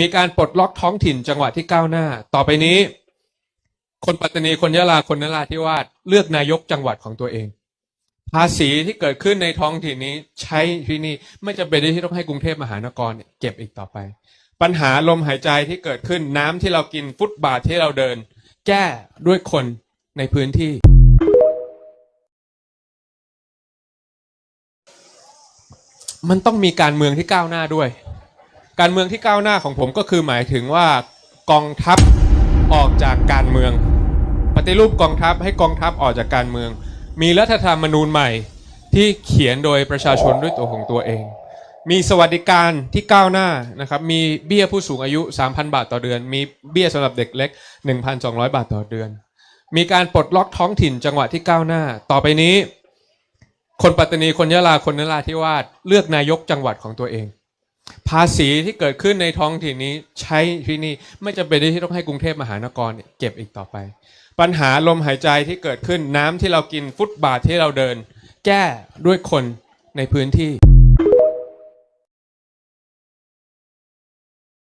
มีการปลดล็อกท้องถิ่นจังหวัดที่ก้าวหน้า ต่อไปนี้ คนปัตตานีคนยะลาคนนราธิวาสเลือกนายกจังหวัดของตัวเอง ภาษีที่เกิดขึ้นในท้องถิ่นนี้ใช้ที่นี่ไม่จำเป็นที่ต้องให้กรุงเทพมหานครเนี่ยเก็บอีกต่อไป ปัญหาลมหายใจที่เกิดขึ้นน้ำที่เรากินฟุตบาทที่เราเดิน แก้ด้วยคนในพื้นที่มันต้องมีการเมืองที่ก้าวหน้าด้วย การเมืองที่ก้าวหน้าของผมก็คือหมายถึงว่ากองทัพออกจากการเมือง ปฏิรูปกองทัพให้กองทัพออกจากการเมือง มีรัฐธรรมนูญใหม่ที่เขียนโดยประชาชนด้วยตัวของตัวเอง มีสวัสดิการที่ก้าวหน้านะครับ มีเบี้ยผู้สูงอายุ 3,000 บาทต่อเดือน มีเบี้ยสำหรับเด็กเล็ก 1,200 บาทต่อเดือน มีการปลดล็อกท้องถิ่นจังหวัดที่ก้าวหน้า ต่อไปนี้ คนปัตตานีคนยะลาคนนราธิวาสเลือกนายกจังหวัดของตัวเอง ภาษีที่เกิดขึ้นในท้องถิ่นนี้ใช้ที่นี่ไม่จำเป็นที่ต้องให้กรุงเทพมหานครเนี่ยเก็บอีกต่อไป ปัญหาลมหายใจที่เกิดขึ้นน้ำที่เรากินฟุตบาทที่เราเดิน แก้ด้วยคนในพื้นที่